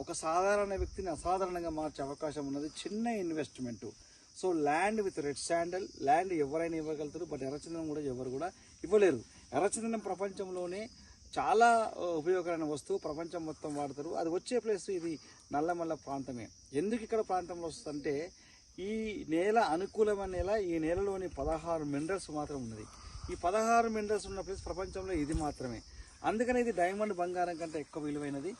ఒక సాధారణ వ్యక్తిని అసాధారణంగా మార్చే అవకాశం ఉన్నది చిన్న investment so land with red sandal land ఎవరైనా ఇవ్వగలుగుతారు బట్ ఎర్రచందనం కూడా ఎవరు కూడా ఇవ్వలేరు. ఎర్రచందనం ప్రపంచంలోనే చాలా ఉపయోగకరమైన వస్తువు ప్రపంచం మొత్తం వాడతారు. అది వచ్చే ప్లేస్ ఇది నల్లమల్ల ప్రాంతమే. ఎందుకు ఇక్కడ ప్రాంతంలో వస్తుందంటే ఈ నేల అనుకూలమైన నేల ఈ నేలలోని పదహారు మినరల్స్ మాత్రం ఉన్నది. ఈ పదహారు మినరల్స్ ఉన్న ప్లేస్ ప్రపంచంలో ఇది మాత్రమే. అందుకని ఇది డైమండ్ బంగారం కంటే ఎక్కువ విలువైనది.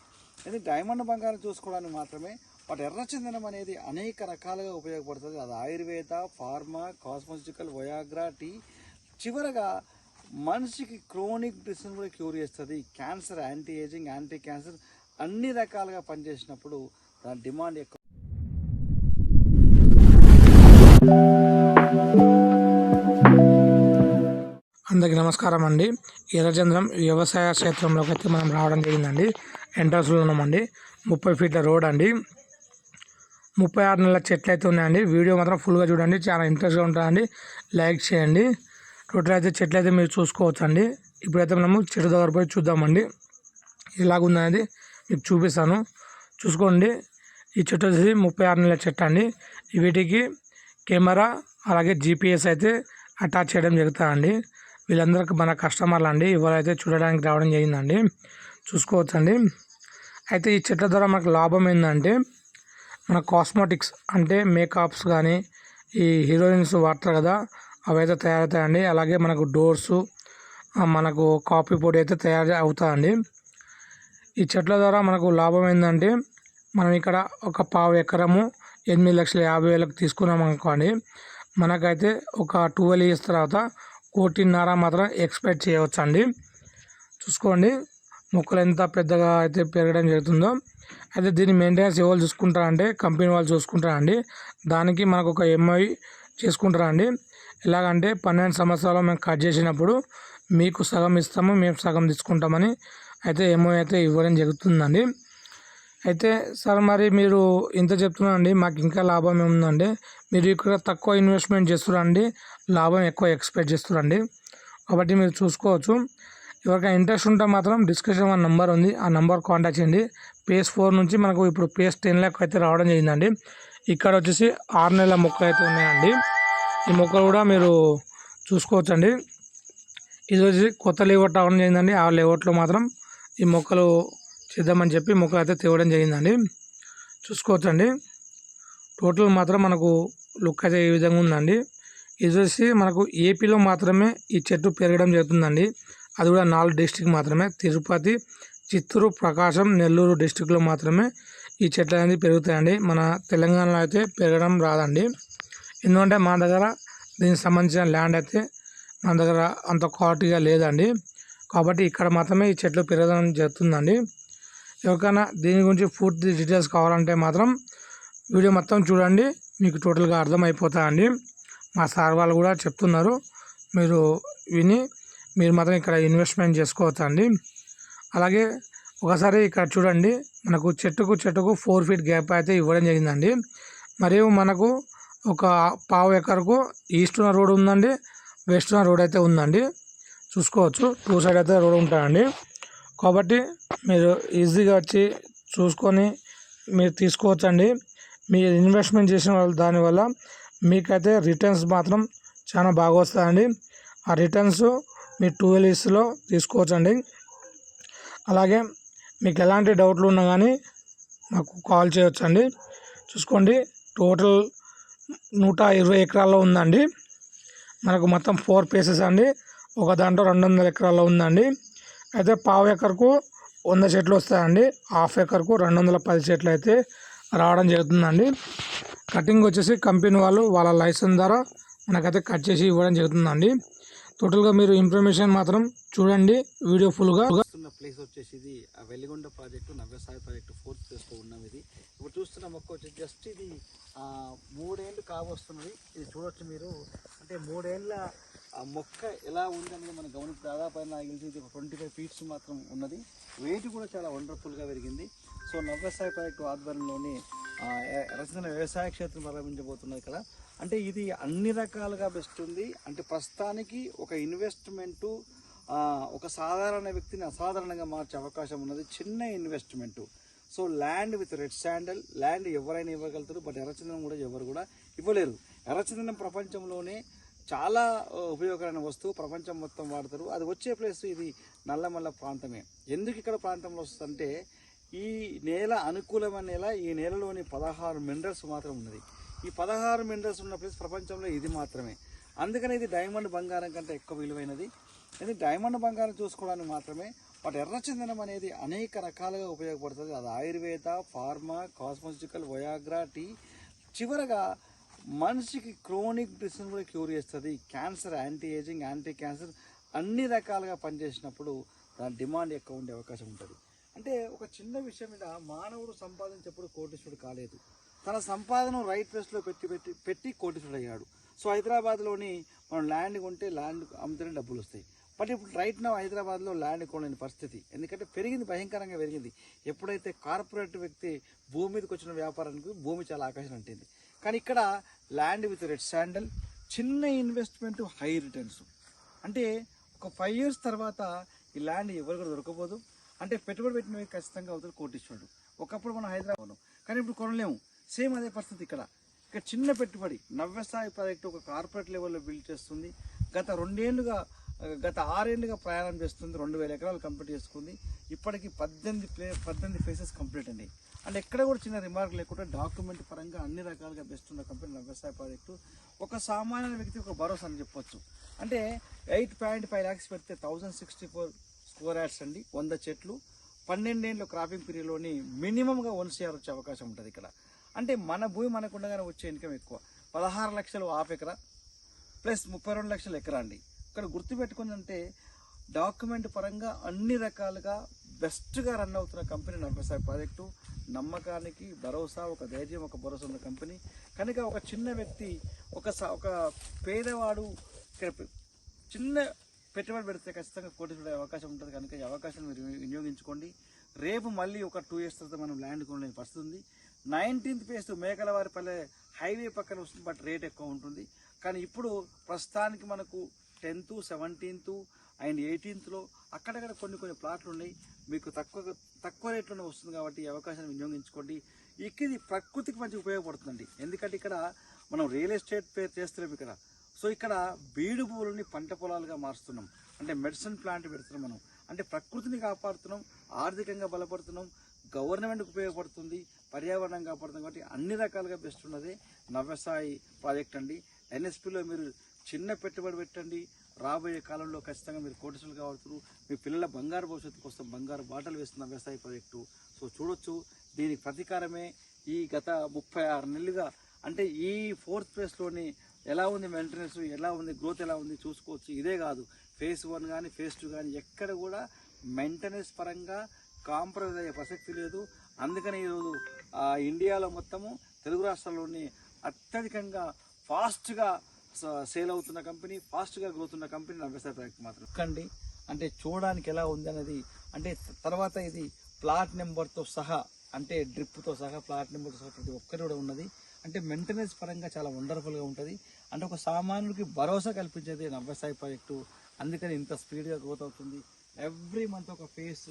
ఇది డైమండ్ బంగారం చూసుకోవడానికి మాత్రమే బట్ ఎర్రచందనం అనేది అనేక రకాలుగా ఉపయోగపడుతుంది. అది Ayurveda pharma cosmetical Viagra tea. చివరగా మనిషికి క్రోనిక్ డిసీజ్ కూడా క్యూర్ చేస్తుంది. Cancer anti ageing anti cancer అన్ని రకాలుగా పనిచేసినప్పుడు దాని డిమాండ్ ఎక్కువ. అందరికి నమస్కారం అండి. ఎర్రచంద్రం వ్యవసాయ క్షేత్రంలోకి అయితే మనం రావడం జరిగిందండి. ఎంట్రన్స్లో ఉన్నామండి. ముప్పై ఫీట్ల రోడ్ అండి. ముప్పై ఆరు నెలల చెట్లు అయితే ఉన్నాయండి. వీడియో మాత్రం ఫుల్గా చూడండి. చాలా ఇంట్రెస్ట్గా ఉంటుందండి. లైక్ చేయండి. టోటల్ అయితే చెట్లు అయితే మీరు చూసుకోవచ్చు అండి ఇప్పుడైతే మనము చెట్టు దగ్గర పోయి చూద్దామండి. ఎలాగుందనేది మీకు చూపిస్తాను. చూసుకోండి. ఈ చెట్టు వచ్చేసి ముప్పై ఆరు నెలల చెట్టు అండి. వీటికి కెమెరా అలాగే జీపీఎస్ అయితే అటాచ్ చేయడం జరుగుతుందండి. వీళ్ళందరికీ మన కస్టమర్లు అండి. అయితే చూడడానికి రావడం జరిగిందండి. చూసుకోవచ్చండి. అయితే ఈ చెట్ల ద్వారా మనకు లాభం ఏంటంటే మన కాస్మెటిక్స్ అంటే మేకప్స్ కానీ ఈ హీరోయిన్స్ వాడతారు కదా అవి అయితే తయారవుతాయండి. అలాగే మనకు డోర్స్ మనకు కాఫీ పొడి అయితే తయారు అవుతాయండి. ఈ చెట్ల ద్వారా మనకు లాభం ఏంటంటే మనం ఇక్కడ ఒక పావు ఎకరము ఎనిమిది లక్షల యాభై వేలకు తీసుకున్నాం అనుకోండి. మనకైతే ఒక ట్వెల్వ్ ఇయర్స్ తర్వాత కోటిన్నర మాత్రం ఎక్స్పెక్ట్ చేయవచ్చు అండి చూసుకోండి. మొక్కలు ఎంత పెద్దగా అయితే పెరగడం జరుగుతుందో అయితే దీని మెయింటెనెన్స్ ఎవరు చూసుకుంటారంటే కంపెనీ వాళ్ళు చూసుకుంటారండి. దానికి మనకు ఒక ఎంఐ చేసుకుంటారండి. ఎలాగంటే పన్నెండు సంవత్సరాలు మేము కట్ చేసినప్పుడు మీకు సగం ఇస్తాము మేము సగం తీసుకుంటామని అయితే ఎంఐ అయితే ఇవ్వడం జరుగుతుందండి. అయితే సార్ మరి మీరు ఇంత చెప్తున్నారండి మాకు ఇంకా లాభం ఏముందండి? మీరు ఇక్కడ తక్కువ ఇన్వెస్ట్మెంట్ చేస్తున్నారండి లాభం ఎక్కువ ఎక్స్పెక్ట్ చేస్తున్నారండి కాబట్టి మీరు చూసుకోవచ్చు. ఎవరికైనా ఇంట్రెస్ట్ ఉంటే మాత్రం డిస్క్రిప్షన్ మన నెంబర్ ఉంది. ఆ నెంబర్ కాంటాక్ట్ చేయండి. పేస్ ఫోర్ నుంచి మనకు ఇప్పుడు పేస్ టెన్ ల్యాక్ అయితే రావడం జరిగిందండి. ఇక్కడ వచ్చేసి ఆరు నెలల మొక్కలు అయితే ఉన్నాయండి. ఈ మొక్కలు కూడా మీరు చూసుకోవచ్చండి. ఇది వచ్చి కొత్త లేఅవుట్ రావడం జరిగిందండి. ఆ లేఅవుట్లో మాత్రం ఈ మొక్కలు చేద్దామని చెప్పి మొక్కలు అయితే తేవడం జరిగిందండి. చూసుకోవచ్చండి. టోటల్ మాత్రం మనకు లుక్ అయితే ఈ విధంగా ఉందండి. ఇది వచ్చి మనకు ఏపీలో మాత్రమే ఈ చెట్టు పెరగడం జరుగుతుందండి. అది కూడా నాలుగు డిస్టిక్ మాత్రమే. తిరుపతి చిత్తూరు ప్రకాశం నెల్లూరు డిస్టిక్లో మాత్రమే ఈ చెట్లు అనేది పెరుగుతాయండి. మన తెలంగాణలో అయితే పెరగడం రాదండి. ఎందుకంటే మా దగ్గర దీనికి సంబంధించిన ల్యాండ్ అయితే మన దగ్గర అంత క్వాలిటీగా లేదండి. కాబట్టి ఇక్కడ మాత్రమే ఈ చెట్లు పెరగడం జరుగుతుందండి. ఎవరికైనా దీని గురించి పూర్తి డీటెయిల్స్ కావాలంటే మాత్రం వీడియో మొత్తం చూడండి. మీకు టోటల్గా అర్థమైపోతాయండి. మా సార్ వాళ్ళు కూడా చెప్తున్నారు. మీరు విని మీరు మాత్రం ఇక్కడ ఇన్వెస్ట్మెంట్ చేసుకోవచ్చు అండి అలాగే ఒకసారి ఇక్కడ చూడండి మనకు చెట్టుకు చెట్టుకు ఫోర్ ఫీట్ గ్యాప్ అయితే ఇవ్వడం జరిగిందండి. మరియు మనకు ఒక పావు ఎకరకు ఈస్టున రోడ్ ఉందండి వెస్ట్న రోడ్ అయితే ఉందండి. చూసుకోవచ్చు టూ సైడ్ అయితే రోడ్ ఉంటాయండి. కాబట్టి మీరు ఈజీగా వచ్చి చూసుకొని మీరు తీసుకోవచ్చండి. మీరు ఇన్వెస్ట్మెంట్ చేసిన వాళ్ళ దానివల్ల మీకైతే రిటర్న్స్ మాత్రం చాలా బాగా వస్తాయండి. ఆ రిటర్న్స్ మీరు ట్వెల్వ్ ఇయర్స్లో తీసుకోవచ్చండి. అలాగే మీకు ఎలాంటి డౌట్లు ఉన్నా కానీ మాకు కాల్ చేయొచ్చండి. చూసుకోండి టోటల్ నూట ఇరవై ఎకరాల్లో ఉందండి. మనకు మొత్తం ఫోర్ ప్లేసెస్ అండి. ఒక దాంట్లో రెండు వందల ఎకరాల్లో ఉందండి. అయితే పావు ఎకర్కు వంద చెట్లు వస్తాయండి. హాఫ్ ఎకర్కు రెండు వందల పది చెట్లు అయితే రావడం జరుగుతుందండి. కటింగ్ వచ్చేసి కంపెనీ వాళ్ళు వాళ్ళ లైసెన్స్ ద్వారా మనకైతే కట్ చేసి ఇవ్వడం జరుగుతుందండి. టోటల్గా మీరు ఇన్ఫర్మేషన్ మాత్రం చూడండి వీడియో ఫుల్గా ప్లేస్ వచ్చేసి ఇది ఆ Veligonda project Navyasai project fourth ప్లేస్లో ఉన్నది ఇది. ఇప్పుడు చూస్తున్న మొక్క వచ్చి జస్ట్ ఇది మూడేళ్ళు కావస్తున్నది ఇది చూడొచ్చు మీరు. అంటే మూడేళ్ళ ఆ మొక్క ఎలా ఉంది అనేది మనం గమనించి దాదాపు అయినా నాకు తెలిసి ఇది ఒక ట్వంటీ ఫైవ్ ఫీట్స్ మాత్రం ఉన్నది. వెయిట్ కూడా చాలా వండర్ఫుల్గా పెరిగింది. సో నవ్వసాయ ప్రాజెక్టు ఆధ్వర్యంలోని రచన వ్యవసాయ క్షేత్రం ప్రారంభించబోతున్నది కదా. అంటే ఇది అన్ని రకాలుగా బెస్ట్ ఉంది. అంటే ప్రస్తుతానికి ఒక ఇన్వెస్ట్మెంటు ఒక సాధారణ వ్యక్తిని అసాధారణంగా మార్చే అవకాశం ఉన్నది. చిన్న investment. So land with red sandal land ఎవరైనా ఇవ్వగలుగుతారు బట్ ఎర్రచందనం కూడా ఎవరు కూడా ఇవ్వలేరు. ఎర్రచందనం ప్రపంచంలోనే చాలా ఉపయోగకరమైన వస్తువు ప్రపంచం మొత్తం వాడతారు. అది వచ్చే ప్లేస్ ఇది నల్లమల్ల ప్రాంతమే. ఎందుకు ఇక్కడ ప్రాంతంలో వస్తుందంటే ఈ నేల అనుకూలమైన నేల ఈ నేలలోని పదహారు మినరల్స్ మాత్రం ఉన్నది. ఈ పదహారు మినరల్స్ ఉన్న ప్లేస్ ప్రపంచంలో ఇది మాత్రమే. అందుకని ఇది డైమండ్ బంగారం కంటే ఎక్కువ విలువైనది. ఇది డైమండ్ బంగారం చూసుకోవడానికి మాత్రమే బట్ ఎర్రచందనం అనేది అనేక రకాలుగా ఉపయోగపడుతుంది. అది Ayurveda pharma cosmetical Viagra tea చివరగా మనిషికి క్రోనిక్ డిసీజ్ కూడా క్యూర్ చేస్తుంది. Cancer anti ageing anti cancer అన్ని రకాలుగా పనిచేసినప్పుడు దాని డిమాండ్ ఎక్కువ ఉండే అవకాశం ఉంటుంది. అంటే ఒక చిన్న విషయం మీద మానవుడు సంపాదించేప్పుడు కోటీశ్వరుడు కాలేదు. తన సంపాదన రైట్ ప్లేస్లో పెట్టి పెట్టి పెట్టి కోటీశ్వరుడు అయ్యాడు సో హైదరాబాద్లోని మనం ల్యాండ్ కొంటే ల్యాండ్ అమ్మితేనే డబ్బులు వస్తాయి. బట్ ఇప్పుడు రైట్ నా హైదరాబాద్లో ల్యాండ్ కొనలేని పరిస్థితి. ఎందుకంటే పెరిగింది భయంకరంగా పెరిగింది. ఎప్పుడైతే కార్పొరేట్ వ్యక్తి భూమి మీదకి వచ్చిన వ్యాపారానికి భూమి చాలా ఆకాశం అంటుంది. కానీ ఇక్కడ ల్యాండ్ విత్ రెడ్ శాండల్ చిన్న ఇన్వెస్ట్మెంట్ హై రిటర్న్స్. అంటే ఒక ఫైవ్ ఇయర్స్ తర్వాత ఈ ల్యాండ్ ఎవరు కూడా దొరకబోదు. అంటే పెట్టుబడి పెట్టినవి ఖచ్చితంగా అవుతుంది కోటీశ్వరుడు ఒకప్పుడు మనం హైదరాబాద్ కానీ ఇప్పుడు కొనలేము. సేమ్ అదే పరిస్థితి ఇక్కడ. ఇక్కడ చిన్న పెట్టుబడి నవ్యస్థాయి ప్రాజెక్ట్ ఒక కార్పొరేట్ లెవెల్లో బిల్డ్ చేస్తుంది. గత రెండేళ్ళుగా గత ఆరేళ్ళుగా ప్రయాణం చేస్తుంది. రెండు వేల ఎకరాలు కంప్లీట్ చేసుకుంది. ఇప్పటికి పద్దెనిమిది ప్లే పద్దెనిమిది ఫేసెస్ కంప్లీట్ అండి. అంటే ఎక్కడ కూడా చిన్న రిమార్క్ లేకుండా డాక్యుమెంట్ పరంగా అన్ని రకాలుగా బెస్ట్ ఉన్న కంపెనీ నవ్యసాయ ప్రాజెక్టు. ఒక సామాన్య వ్యక్తి ఒక భరోసా అని చెప్పొచ్చు. అంటే ఎయిట్ పాయింట్ ఫైవ్ ల్యాక్స్ పెడితే థౌజండ్ సిక్స్టీ ఫోర్ స్క్వేర్ అండి వంద చెట్లు. పన్నెండేళ్ళు క్రాపింగ్ పీరియడ్లోని మినిమంగా వన్ సిఆర్ వచ్చే అవకాశం ఉంటుంది ఇక్కడ. అంటే మన భూమి మనకు ఉండగానే వచ్చే ఇన్కమ్ ఎక్కువ. పదహారు లక్షలు హాఫ్ ఎకరా ప్లస్ ముప్పై రెండు లక్షల ఎకరా అండి. ఇక్కడ గుర్తుపెట్టుకుందంటే డాక్యుమెంట్ పరంగా అన్ని రకాలుగా బెస్ట్గా రన్ అవుతున్న కంపెనీ నర్మసాయి ప్రాజెక్టు నమ్మకానికి భరోసా ఒక ధైర్యం ఒక భరోసా ఉన్న కంపెనీ కనుక ఒక చిన్న వ్యక్తి ఒక ఒక పేదవాడు ఇక్కడ చిన్న పెట్టుబడి పెడితే ఖచ్చితంగా కోటి చూడే అవకాశం ఉంటుంది. కనుక ఈ అవకాశం మీరు వినియోగించుకోండి. రేపు మళ్ళీ ఒక టూ ఇయర్స్ తర్వాత మనం ల్యాండ్ కొనలేని పరిస్థితి ఉంది. నైన్టీన్త్ ఫేజ్ మేకలవారిపల్లె హైవే పక్కన వస్తుంది బట్ రేట్ ఎక్కువ ఉంటుంది. కానీ ఇప్పుడు ప్రస్తుతానికి మనకు టెన్త్ సెవెంటీన్త్ అండ్ ఎయిటీన్త్లో అక్కడక్కడ కొన్ని కొన్ని ప్లాట్లు ఉన్నాయి. మీకు తక్కువ తక్కువ రేట్లోనే వస్తుంది కాబట్టి ఈ అవకాశాన్ని వినియోగించుకోండి. ఇక్కడ ప్రకృతికి మంచి ఉపయోగపడుతుందండి. ఎందుకంటే ఇక్కడ మనం రియల్ ఎస్టేట్ పేరు చేస్తున్నాం ఇక్కడ. సో ఇక్కడ బీడు భూములని పంట పొలాలుగా మారుస్తున్నాం. అంటే మెడిసిన్ ప్లాంట్ పెడుతున్నాం మనం. అంటే ప్రకృతిని కాపాడుతున్నాం ఆర్థికంగా బలపడుతున్నాం గవర్నమెంట్కి ఉపయోగపడుతుంది పర్యావరణం కాపాడుతుంది కాబట్టి అన్ని రకాలుగా బెస్ట్ ఉన్నది నవ్యసాయి ప్రాజెక్ట్ అండి. ఎన్ఎస్పిలో మీరు చిన్న పెట్టుబడి పెట్టండి. రాబోయే కాలంలో ఖచ్చితంగా మీరు కోటసులు కావచ్చు మీ పిల్లల బంగారు భవిష్యత్తు కోసం బంగారు బాటలు వేస్తున్న వ్యవసాయ ప్రాజెక్టు. సో చూడొచ్చు దీనికి ప్రతీకారమే ఈ గత ముప్పై ఆరు నెలలుగా అంటే ఈ ఫోర్త్ ప్లేస్లోని ఎలా ఉంది మెయింటెనెన్స్ ఎలా ఉంది? గ్రోత్ ఎలా ఉంది? చూసుకోవచ్చు. ఇదే కాదు. ఫేస్ వన్ కానీ ఫేస్ టూ కానీ ఎక్కడ కూడా మెయింటెనెన్స్ పరంగా కాంప్రమైజ్ అయ్యే ప్రసక్తి లేదు. అందుకని ఈరోజు ఆ, ఇండియాలో మొత్తము తెలుగు రాష్ట్రాల్లోని అత్యధికంగా ఫాస్ట్గా సేల్ అవుతున్న కంపెనీ ఫాస్ట్గా గ్రోత్ ఉన్న కంపెనీ నా వ్యవసాయ మాత్రం ఎక్కండి అంటే చూడడానికి ఎలా ఉంది అనేది అంటే తర్వాత ఇది ప్లాట్ నెంబర్తో సహా అంటే డ్రిప్తో సహా ప్లాట్ నెంబర్తో సహా ప్రతి ఒక్కరు కూడా ఉన్నది. అంటే మెయింటెనెన్స్ పరంగా చాలా వండర్ఫుల్గా ఉంటుంది. అంటే ఒక సామాన్యుడికి భరోసా కల్పించేది నా వ్యవసాయ ప్రాజెక్టు. అందుకని ఇంత స్పీడ్గా గ్రోత్ అవుతుంది. ఎవ్రీ మంత్ ఒక ఫేస్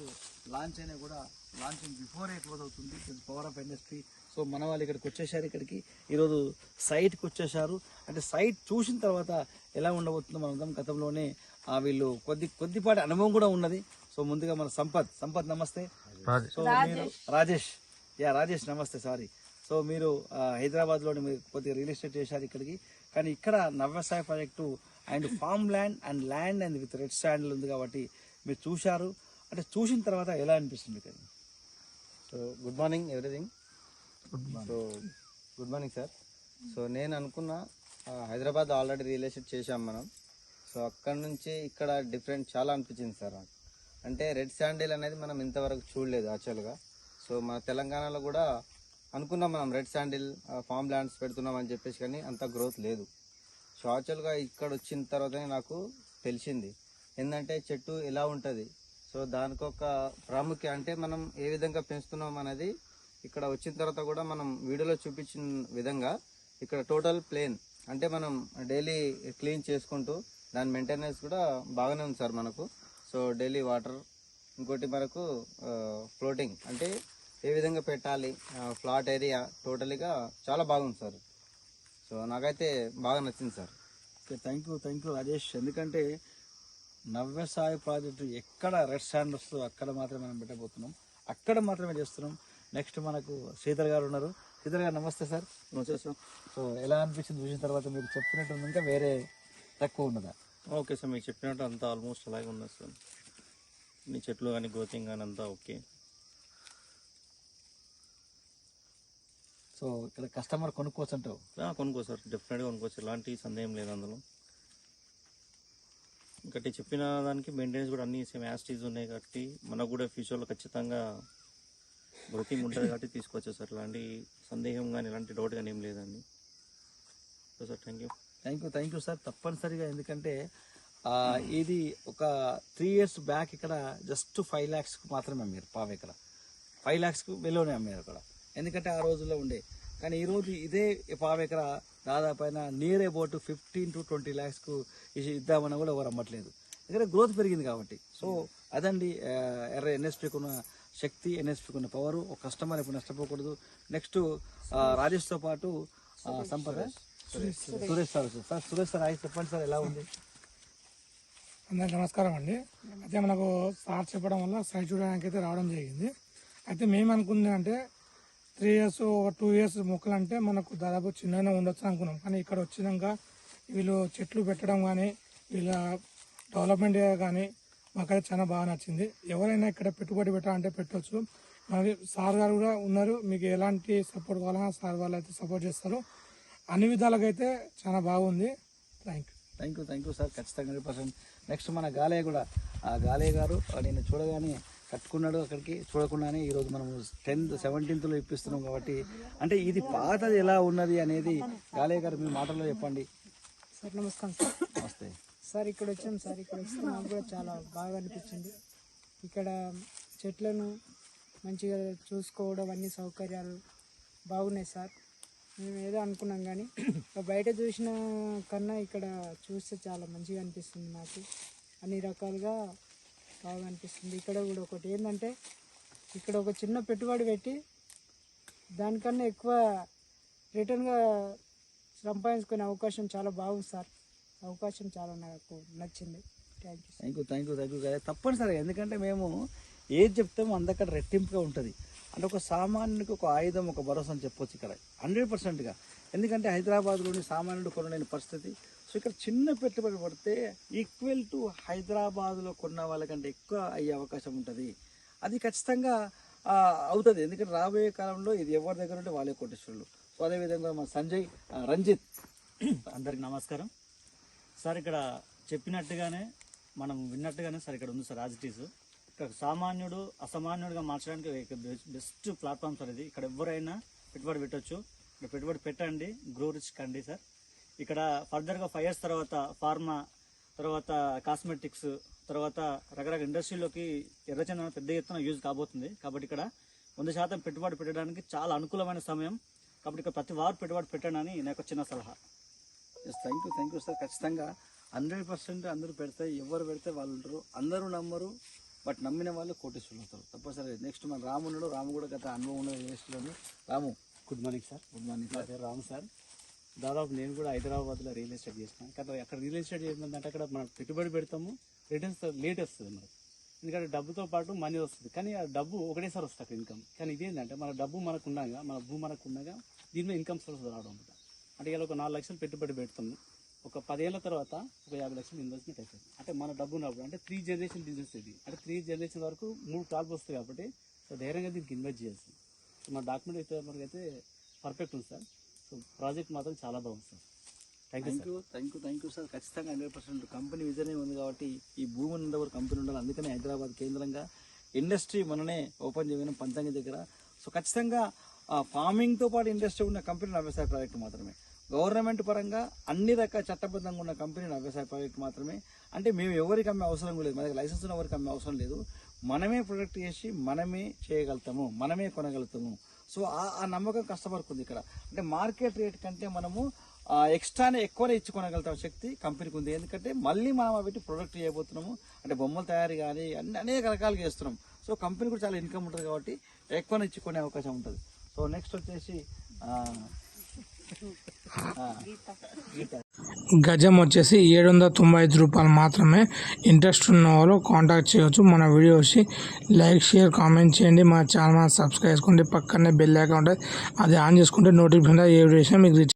లాంచ్ అయినా కూడా లాంచింగ్ బిఫోర్ ఏ క్లోజ్ అవుతుంది. పవర్ ఆఫ్ ఇండస్ట్రీ సో మన వాళ్ళు ఇక్కడికి వచ్చేసారు ఇక్కడికి. ఈరోజు సైట్కి వచ్చేసారు అంటే సైట్ చూసిన తర్వాత ఎలా ఉండబోతుందో మనం అందరం గతంలోనే ఆ, వీళ్ళు కొద్ది కొద్దిపాటి అనుభవం కూడా ఉన్నది. సో ముందుగా మన సంపత్. సంపత్ నమస్తే. సో మీరు రాజేష్. యా రాజేష్ నమస్తే. సారీ సో మీరు హైదరాబాద్లోని మీరు కొద్దిగా రియల్ ఎస్టేట్ చేశారు ఇక్కడికి. కానీ ఇక్కడ Navyasai project and farm land and land and with red స్టాండ్లు ఉంది కాబట్టి మీరు చూశారు. అంటే చూసిన తర్వాత ఎలా అనిపిస్తుంది మీకు అది? So good morning everything so good morning sir so నేను అనుకున్న హైదరాబాద్ ఆల్రెడీ రియల్ ఎస్టేట్ చేశాం మనం. సో అక్కడ నుంచి ఇక్కడ డిఫరెంట్ చాలా అనిపించింది సార్ నాకు అంటే రెడ్ శాండిల్ అనేది మనం ఇంతవరకు చూడలేదు యాక్చువల్గా సో మన తెలంగాణలో కూడా అనుకున్నాం మనం రెడ్ శాండిల్ ఫామ్ ల్యాండ్స్ పెడుతున్నాం అని చెప్పేసి కానీ అంత గ్రోత్ లేదు. సో యాక్చువల్గా ఇక్కడ వచ్చిన తర్వాతనే నాకు తెలిసింది. ఏంటంటే చెట్టు ఎలా ఉంటుంది? సో దానికి ఒక అంటే మనం ఏ విధంగా పెంచుతున్నాం అనేది ఇక్కడ వచ్చిన తర్వాత కూడా మనం వీడియోలో చూపించిన విధంగా ఇక్కడ టోటల్ ప్లేన్ అంటే మనం డైలీ క్లీన్ చేసుకుంటూ దాని మెయింటెనెన్స్ కూడా బాగానే ఉంది సార్ మనకు. సో డైలీ వాటర్ ఇంకోటి మనకు ఫ్లోటింగ్ అంటే ఏ విధంగా పెట్టాలి? ఫ్లాట్ ఏరియా టోటలీగా చాలా బాగుంది సార్. సో నాకైతే బాగా నచ్చింది sir. Okay thank you thank you Rajesh. ఎందుకంటే నవ్య సాయి ప్రాజెక్టు ఎక్కడ రెడ్ స్టాండ్ వస్తుందో అక్కడ మాత్రమే మనం పెట్టబోతున్నాం. అక్కడ మాత్రమే చేస్తున్నాం. నెక్స్ట్ మనకు శ్రీధర్ గారు ఉన్నారు. శ్రీధర్ గారు నమస్తే సార్. నమస్తే సార్. సో ఎలా అనిపించింది చూసిన తర్వాత మీరు చెప్పినట్టు ఉంది ఇంకా వేరే తక్కువ ఉన్నదా? ఓకే సార్ మీకు చెప్పినట్టు అంతా ఆల్మోస్ట్ అలాగే ఉన్నది సార్. మీ చెట్లు కానీ గ్రోతింగ్ కానీ అంతా ఓకే. సో ఇక్కడ కస్టమర్ కొనుక్కోవచ్చు అంటావు ఆ, కొనుక్కో సార్. డెఫినెట్గా కొనుక్కోవచ్చు. ఎలాంటి సందేహం లేదు అందులో. ఇంకటి చెప్పిన దానికి మెయింటెనెన్స్ కూడా అన్ని సేమ్ యాస్టీస్ ఉన్నాయి కాబట్టి మనకు కూడా ఫ్యూచర్లో ఖచ్చితంగా గ్రోతింగ్ ఉంటుంది కాబట్టి తీసుకోవచ్చు సార్. ఎలాంటి సందేహం కానీ ఎలాంటి డౌట్ కానీ ఏం లేదండి. So sir thank you thank you thank you sir తప్పనిసరిగా ఎందుకంటే ఇది ఒక త్రీ ఇయర్స్ బ్యాక్ ఇక్కడ జస్ట్ ఫైవ్ ల్యాక్స్కి మాత్రమే అమ్మారు. పావు ఇక్కడ ఫైవ్ ల్యాక్స్కి వెళ్ళోనే అమ్మారు అక్కడ. ఎందుకంటే ఆ రోజుల్లో ఉండే. కానీ ఈరోజు ఇదే పావు ఎకర దాదాపు అయినా near about fifteen to twenty ల్యాక్స్కు ఇద్దామన్నా కూడా ఎవరు అమ్మట్లేదు. ఎందుకంటే గ్రోత్ పెరిగింది కాబట్టి. సో అదండి ఎర్ర ఎన్ఎస్పికి ఉన్న శక్తి ఎన్ఎస్పికి ఉన్న పవర్ ఒక కస్టమర్ ఎప్పుడు నష్టపోకూడదు. నెక్స్ట్ రాజేష్తో పాటు సంపద. Suresh. Sir sir Suresh sir అయితే చెప్పండి సార్ ఎలా ఉంది? అందరికి నమస్కారం అండి. అయితే మనకు సార్ చెప్పడం వల్ల సైట్ చూడడానికి అయితే రావడం జరిగింది. అయితే మేము అనుకుంది అంటే త్రీ ఇయర్స్ ఒక టూ ఇయర్స్ మొక్కలు అంటే మనకు దాదాపు చిన్నగానే ఉండొచ్చు అనుకున్నాం. కానీ ఇక్కడ వచ్చినాక వీళ్ళు చెట్లు పెట్టడం కానీ వీళ్ళ డెవలప్మెంట్ కానీ మాకైతే చాలా బాగా నచ్చింది. ఎవరైనా ఇక్కడ పెట్టుబడి పెట్టాలంటే పెట్టవచ్చు మరి సార్ గారు కూడా ఉన్నారు. మీకు ఎలాంటి సపోర్ట్ కావాలన్నా సార్ వాళ్ళు అయితే సపోర్ట్ చేస్తారు. అన్ని విధాలుగా అయితే చాలా బాగుంది. Thank you thank you thank you sir ఖచ్చితంగా హండ్రెడ్ పర్సెంట్ నెక్స్ట్ మన గాలయ్య కూడా. ఆ గాలయ్య గారు నేను చూడగానే కట్టుకున్నాడు అక్కడికి. చూడకుండానే ఈరోజు మనం టెన్త్ సెవెంటీన్త్లో ఇప్పిస్తున్నాం కాబట్టి అంటే ఇది పాతది ఎలా ఉన్నది అనేది గాలే గారు మీ మాటల్లో చెప్పండి. సార్ నమస్కారం సార్. నమస్తే. సార్ ఇక్కడ వచ్చాం సార్. ఇక్కడ వస్తే నాకు కూడా చాలా బాగా అనిపించింది. ఇక్కడ చెట్లను మంచిగా చూసుకోవడం అన్ని సౌకర్యాలు బాగున్నాయి సార్. మేము ఏదో అనుకున్నాం కానీ బయట చూసిన కన్నా ఇక్కడ చూస్తే చాలా మంచిగా అనిపిస్తుంది నాకు అన్ని రకాలుగా బాగా అనిపిస్తుంది ఇక్కడ కూడా ఒకటి ఏంటంటే ఇక్కడ ఒక చిన్న పెట్టుబడి పెట్టి దానికన్నా ఎక్కువ రిటర్న్గా సంపాదించుకునే అవకాశం చాలా బాగుంది సార్. అవకాశం చాలా నాకు నచ్చింది. Thank you thank you thank you thank you గాలే తప్పనిసరిగా ఎందుకంటే మేము ఏది చెప్తామో అందక్కడ రెట్టింపుగా ఉంటుంది. అంటే ఒక సామాన్యునికి ఒక ఆయుధం ఒక భరోసా అని చెప్పొచ్చు ఇక్కడ. హండ్రెడ్ పర్సెంట్గా. ఎందుకంటే హైదరాబాద్లోని సామాన్యుడు కొనలేని పరిస్థితి. సో ఇక్కడ చిన్న పెట్టుబడి పడితే ఈక్వల్ టు హైదరాబాద్లో కొన్న వాళ్ళకంటే ఎక్కువ అయ్యే అవకాశం ఉంటుంది. అది ఖచ్చితంగా అవుతుంది. ఎందుకంటే రాబోయే కాలంలో ఇది ఎవరి దగ్గర ఉంటే వాళ్ళే కోటేశ్వరులు సో అదేవిధంగా మన సంజయ్ రంజిత్ అందరికి నమస్కారం. సార్ ఇక్కడ చెప్పినట్టుగానే మనం విన్నట్టుగానే సార్ ఇక్కడ ఉంది సార్ యాజ్ ఇక్కడ సామాన్యుడు అసామాన్యుడిగా మార్చడానికి బెస్ట్ ప్లాట్ఫామ్ సార్ ఇది. ఇక్కడ ఎవరైనా పెట్టుబడి పెట్టొచ్చు. ఇక్కడ పెట్టుబడి పెట్టండి గ్రో రిచ్ కండి సార్. ఇక్కడ ఫర్దర్గా ఫైవ్ ఇయర్స్ తర్వాత ఫార్మా తర్వాత కాస్మెటిక్స్ తర్వాత రకరకాల ఇండస్ట్రీలోకి ఎర్రచందనం పెద్ద ఎత్తున యూజ్ కాబోతుంది. కాబట్టి ఇక్కడ వంద శాతం పెట్టుబడి పెట్టడానికి చాలా అనుకూలమైన సమయం. కాబట్టి ఇక్కడ ప్రతి వారు పెట్టుబడి పెట్టండి అని నా యొక్క చిన్న సలహా. Yes thank you thank you sir ఖచ్చితంగా హండ్రెడ్ పర్సెంట్ అందరూ పెడితే ఎవరు పెడితే వాళ్ళు ఉంటారు అందరూ నమ్మరు బట్ నమ్మిన వాళ్ళు కోటేశ్వరులు అవుతారు. తప్పనిసరి నెక్స్ట్ మన రాము ఉన్నాడు. రాము కూడా గత అనుభవం ఉన్నది యూనివర్సిటీలోని Ramu. Good morning sir good morning sir Ram sir దాదాపు నేను కూడా హైదరాబాద్లో రియల్ ఎస్టేట్ చేసినాను కానీ అక్కడ రియల్ ఎస్టేట్ చేసిందంటే అక్కడ మనం పెట్టుబడి పెడతాము రిటర్న్స్ లేట్ వస్తుంది మనకు. ఎందుకంటే డబ్బుతో పాటు మనీ వస్తుంది. కానీ ఆ డబ్బు ఒకటేసారి వస్తుంది అక్కడ ఇన్కమ్ కానీ ఇదేంటంటే మన డబ్బు మనకు ఉండగా మన భూమి మనకు ఉండగా దీని మీద ఇన్కమ్ సోర్స్ రావడం అనమాట. అంటే ఇలా ఒక నాలుగు లక్షలు పెట్టుబడి పెడతాము. ఒక పదేళ్ళ తర్వాత ఒక యాభై లక్షలు ఇన్వెస్ట్మెంట్ అవుతుంది అంటే మన డబ్బు ఉన్నప్పుడు అంటే త్రీ జనరేషన్ బిజినెస్ ఇది. అంటే త్రీ జనరేషన్ వరకు మూడు కాల్స్ వస్తాయి కాబట్టి సో ధైర్యంగా దీనికి ఇన్వెస్ట్ చేయాల్సింది. సో మా డాక్యుమెంట్ అయితే మనకైతే పర్ఫెక్ట్ ఉంది సార్. సో ప్రాజెక్ట్ మాత్రం చాలా బాగుంది sir. Thank you thank you thank you sir ఖచ్చితంగా హండ్రెడ్ పర్సెంట్ కంపెనీ విజనే ఉంది కాబట్టి ఈ భూమి ఉన్నవారు కంపెనీ ఉండాలి. అందుకనే హైదరాబాద్ కేంద్రంగా ఇండస్ట్రీ మననే ఓపెన్ చేయడం పంతంగి దగ్గర. సో ఖచ్చితంగా ఫార్మింగ్తో పాటు ఇండస్ట్రీ ఉన్న కంపెనీ నా వ్యవసాయ ప్రాజెక్ట్ మాత్రమే. గవర్నమెంట్ పరంగా అన్ని రకాల చట్టబద్ధంగా ఉన్న కంపెనీ నా వ్యవసాయ ప్రాజెక్ట్ మాత్రమే. అంటే మేము ఎవరికి అమ్మే అవసరం లేదు. మన దగ్గర లైసెన్స్ ఉన్న ఎవరికి అమ్మే అవసరం లేదు. మనమే ప్రొడక్ట్ చేసి మనమే చేయగలుగుతాము. మనమే కొనగలుగుతాము. సో ఆ- ఆ నమ్మకం కస్టమర్కి ఉంది ఇక్కడ. అంటే మార్కెట్ రేట్ కంటే మనము ఎక్స్ట్రానే ఎక్కువనే ఇచ్చుకోగలుగుతాం శక్తి కంపెనీకి ఉంది. ఎందుకంటే మళ్ళీ మనం పెట్టి ప్రొడక్ట్ చేయబోతున్నాము. అంటే బొమ్మల తయారీ కానీ అన్ని అనేక రకాలుగా చేస్తున్నాం. సో కంపెనీ కూడా చాలా ఇన్కమ్ ఉంటుంది కాబట్టి ఎక్కువనే ఇచ్చుకునే అవకాశం ఉంటుంది. సో నెక్స్ట్ వచ్చేసి గజం వచ్చేసి ఏడు వందల తొంభై ఐదు రూపాయలు మాత్రమే. ఇంట్రెస్ట్ ఉన్న వాళ్ళు కాంటాక్ట్ చేయొచ్చు. మన వీడియో వచ్చి లైక్ షేర్ కామెంట్ చేయండి. మన ఛానల్ సబ్స్క్రైబ్ చేసుకోండి. పక్కనే బెల్ ఐకాన్ ఉంటుంది అది ఆన్ చేసుకుంటే నోటిఫికేషన్ ఏ వీడియో మీకు రీచ్